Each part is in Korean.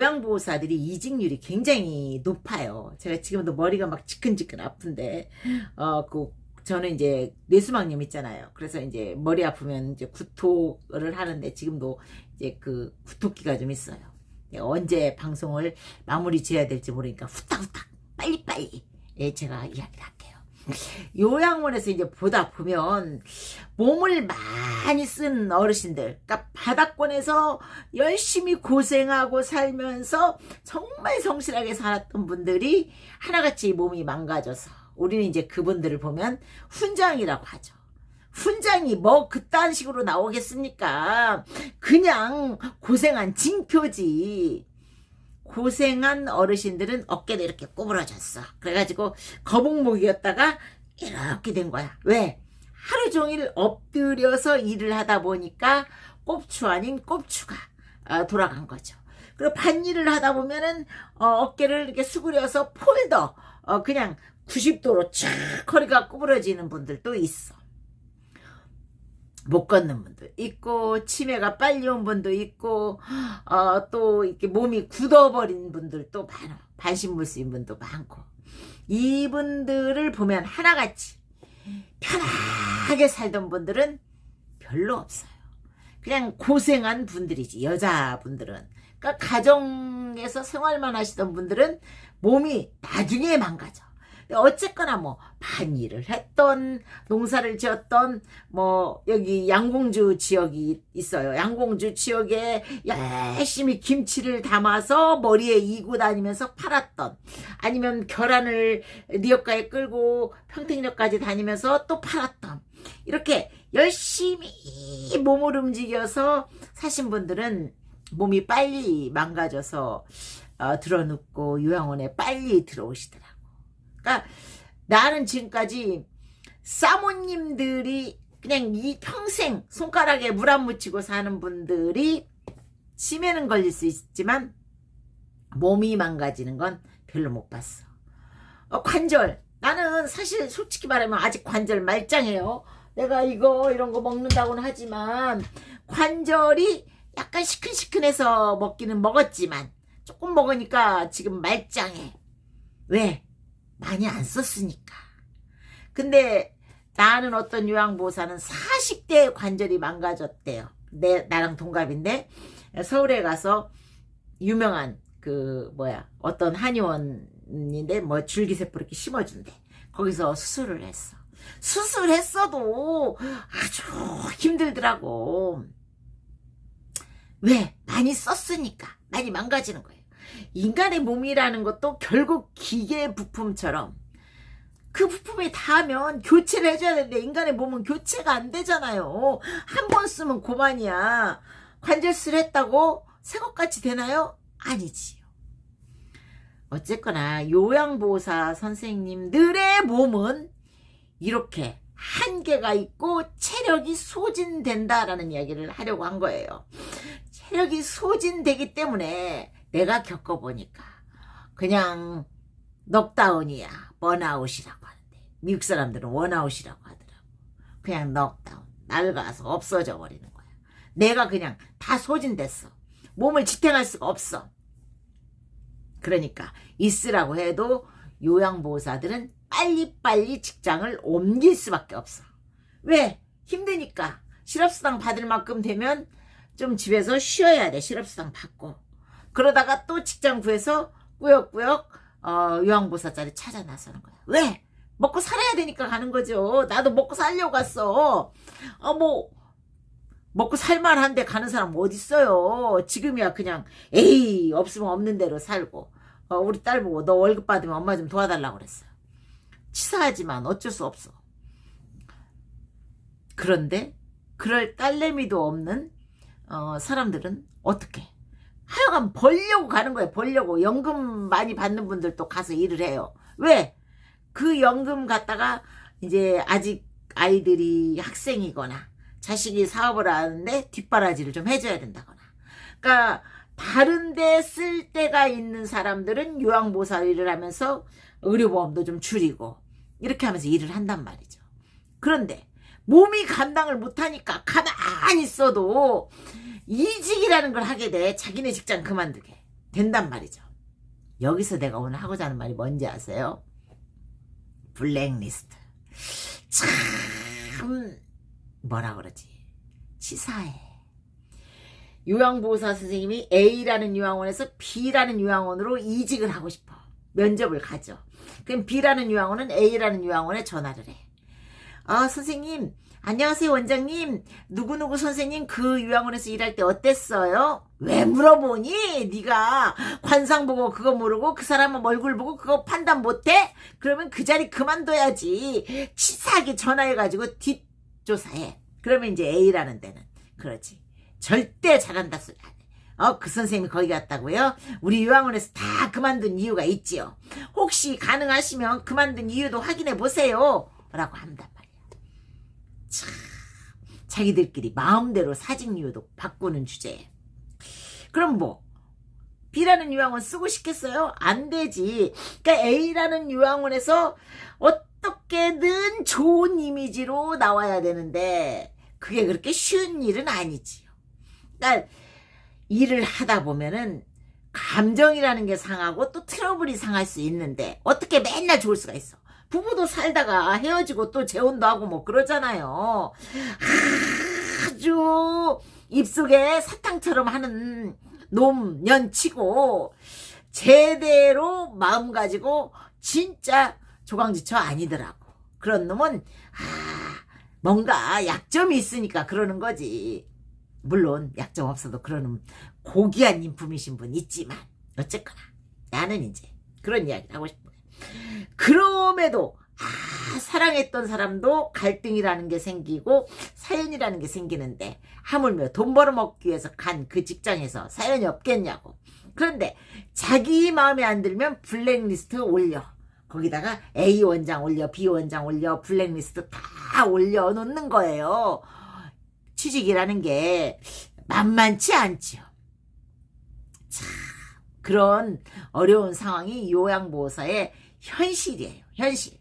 요양보호사들이 이직률이 굉장히 높아요. 제가 지금도 머리가 막 지끈지끈 아픈데, 어, 그, 저는 이제 뇌수막염 있잖아요. 그래서 이제 머리 아프면 이제 구토를 하는데 지금도 이제 그 구토기가 좀 있어요. 예, 언제 방송을 마무리 지어야 될지 모르니까 후딱후딱 빨리빨리 예, 제가 이야기를 할게요. 요양원에서 이제 보다 보면 몸을 많이 쓴 어르신들, 그러니까 바닥권에서 열심히 고생하고 살면서 정말 성실하게 살았던 분들이 하나같이 몸이 망가져서 우리는 이제 그분들을 보면 훈장이라고 하죠. 훈장이 뭐 그딴 식으로 나오겠습니까? 그냥 고생한 징표지. 고생한 어르신들은 어깨도 이렇게 구부러졌어. 그래가지고 거북목이었다가 이렇게 된 거야. 왜? 하루 종일 엎드려서 일을 하다 보니까 꼽추 아닌 꼽추가 어, 돌아간 거죠. 그리고 반일을 하다 보면은 어, 깨를 이렇게 수그려서 폴더 어, 그냥 90도로 쫙 허리가 구부러지는 분들도 있어. 못 걷는 분도 있고 치매가 빨리 온 분도 있고 어, 또 이렇게 몸이 굳어버린 분들도 많아 반신물수인 분도 많고 이분들을 보면 하나같이 편하게 살던 분들은 별로 없어요. 그냥 고생한 분들이지 여자분들은 그러니까 가정에서 생활만 하시던 분들은 몸이 나중에 망가져. 어쨌거나 뭐 반일을 했던 농사를 지었던 뭐 여기 양공주 지역이 있어요. 양공주 지역에 열심히 김치를 담아서 머리에 이고 다니면서 팔았던 아니면 계란을 리역가에 끌고 평택역까지 다니면서 또 팔았던 이렇게 열심히 몸을 움직여서 사신 분들은 몸이 빨리 망가져서 어, 들어눕고 요양원에 빨리 들어오시더라고. 그러니까 나는 지금까지 사모님들이 그냥 이 평생 손가락에 물 안 묻히고 사는 분들이 치매는 걸릴 수 있지만 몸이 망가지는 건 별로 못 봤어. 어, 관절. 나는 사실 솔직히 말하면 아직 관절 말짱해요. 내가 이거 이런 거 먹는다고는 하지만 관절이 약간 시큰시큰해서 먹기는 먹었지만 조금 먹으니까 지금 말짱해. 왜? 많이 안 썼으니까. 근데 나는 어떤 요양보호사는 40대 관절이 망가졌대요. 내, 나랑 동갑인데 서울에 가서 유명한 그 뭐야 어떤 한의원인데 뭐 줄기세포 이렇게 심어준대. 거기서 수술을 했어. 수술했어도 아주 힘들더라고. 왜? 많이 썼으니까. 많이 망가지는 거예요. 인간의 몸이라는 것도 결국 기계 부품처럼 그 부품이 닿으면 교체를 해줘야 되는데 인간의 몸은 교체가 안 되잖아요. 한 번 쓰면 고만이야. 관절술 했다고 새 것같이 되나요? 아니지요. 어쨌거나 요양보호사 선생님들의 몸은 이렇게 한계가 있고 체력이 소진된다라는 이야기를 하려고 한 거예요. 체력이 소진되기 때문에 내가 겪어보니까 그냥 넉다운이야. 번아웃이라고 하는데. 미국 사람들은 원아웃이라고 하더라고. 그냥 넉다운 낡아서 없어져 버리는 거야. 내가 그냥 다 소진됐어. 몸을 지탱할 수가 없어. 그러니까 있으라고 해도 요양보호사들은 빨리빨리 직장을 옮길 수밖에 없어. 왜? 힘드니까. 실업수당 받을 만큼 되면 좀 집에서 쉬어야 돼. 실업수당 받고 그러다가 또 직장 구해서 꾸역꾸역 어, 요양보사 자리 찾아 나서는 거야. 왜? 먹고 살아야 되니까 가는 거죠. 나도 먹고 살려고 갔어. 어, 뭐, 먹고 살만한데 가는 사람 어딨어요. 지금이야 그냥, 에이, 없으면 없는 대로 살고. 어, 우리 딸 보고 너 월급 받으면 엄마 좀 도와달라고 그랬어요. 치사하지만 어쩔 수 없어. 그런데, 그럴 딸내미도 없는, 어, 사람들은 어떻게? 하여간 벌려고 가는 거예요. 벌려고. 연금 많이 받는 분들도 가서 일을 해요. 왜? 그 연금 갖다가 이제 아직 아이들이 학생이거나 자식이 사업을 하는데 뒷바라지를 좀 해줘야 된다거나. 그러니까 다른 데쓸 데가 있는 사람들은 요양보살 일을 하면서 의료보험도 좀 줄이고 이렇게 하면서 일을 한단 말이죠. 그런데 몸이 감당을 못하니까 가만히 있어도 이직이라는 걸 하게 돼. 자기네 직장 그만두게. 된단 말이죠. 여기서 내가 오늘 하고자 하는 말이 뭔지 아세요? 블랙리스트. 참, 뭐라 그러지? 치사해. 요양보호사 선생님이 A라는 요양원에서 B라는 요양원으로 이직을 하고 싶어. 면접을 가죠. 그럼 B라는 요양원은 A라는 요양원에 전화를 해. 아, 선생님, 안녕하세요, 원장님. 누구누구 선생님 그 요양원에서 일할 때 어땠어요? 왜 물어보니? 네가 관상 보고 그거 모르고 그 사람 얼굴 보고 그거 판단 못해? 그러면 그 자리 그만둬야지. 치사하게 전화해가지고 뒷조사해. 그러면 이제 A라는 데는 그러지. 절대 잘한다 소리. 어, 그 선생님이 거기 갔다고요? 우리 요양원에서 다 그만둔 이유가 있지요. 혹시 가능하시면 그만둔 이유도 확인해 보세요. 라고 한단 말이야. 참, 자기들끼리 마음대로 사직 이유도 바꾸는 주제에. 그럼 뭐, B라는 요양원 쓰고 싶겠어요? 안 되지. 그러니까 A라는 요양원에서 어떻게든 좋은 이미지로 나와야 되는데, 그게 그렇게 쉬운 일은 아니지요. 그러니까 일을 하다 보면은 감정이라는 게 상하고 또 트러블이 상할 수 있는데 어떻게 맨날 좋을 수가 있어. 부부도 살다가 헤어지고 또 재혼도 하고 뭐 그러잖아요. 아주 입속에 사탕처럼 하는 놈 년치고 제대로 마음 가지고 진짜 조강지처 아니더라고. 그런 놈은 아 뭔가 약점이 있으니까 그러는 거지. 물론 약점 없어도 그러는 고귀한 인품이신 분 있지만 어쨌거나 나는 이제 그런 이야기를 하고 싶어요. 그럼에도 아, 사랑했던 사람도 갈등이라는 게 생기고 사연이라는 게 생기는데 하물며 돈 벌어먹기 위해서 간 그 직장에서 사연이 없겠냐고. 그런데 자기 마음에 안 들면 블랙리스트 올려. 거기다가 A 원장 올려, B 원장 올려, 블랙리스트 다 올려놓는 거예요. 취직이라는 게 만만치 않지요. 참, 그런 어려운 상황이 요양보호사의 현실이에요. 현실.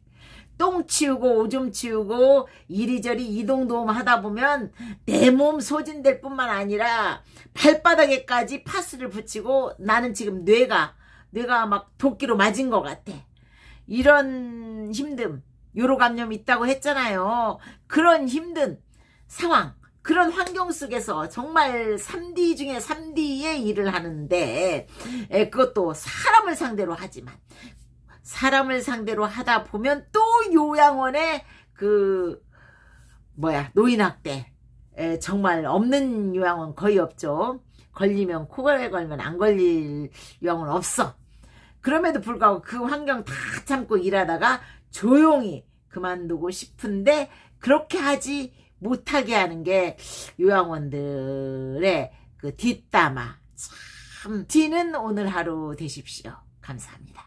똥 치우고 오줌 치우고 이리저리 이동도움 하다 보면 내 몸 소진될 뿐만 아니라 발바닥에까지 파스를 붙이고 나는 지금 뇌가 뇌가 막 도끼로 맞은 것 같아. 이런 힘듦, 요로 감염 있다고 했잖아요. 그런 힘든 상황, 그런 환경 속에서 정말 3D 중에 3D의 일을 하는데 에, 그것도 사람을 상대로 하지만 사람을 상대로 하다 보면 또 요양원에 그 뭐야 노인학대 에, 정말 없는 요양원 거의 없죠. 걸리면 코골에 걸면 안 걸릴 요양원 없어. 그럼에도 불구하고 그 환경 다 참고 일하다가 조용히 그만두고 싶은데 그렇게 하지 못하게 하는 게 요양원들의 그 뒷담화 참 뒤는 오늘 하루 되십시오. 감사합니다.